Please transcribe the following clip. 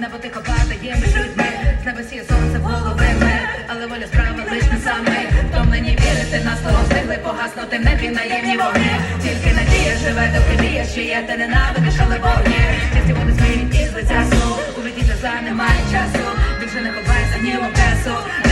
небо тихо падає між людьми, з неба сіє сонце в голови мир, але воля справа лиш не саме, втомлені вірити на слово встигли погаснути в небі наємні вогні. Тільки надія живе, доки діє, що є, ти ненавидиш, але вогні. Часті вони зміють із лиця сну, у житті за немає часу, більше не ховайся ні в обесу.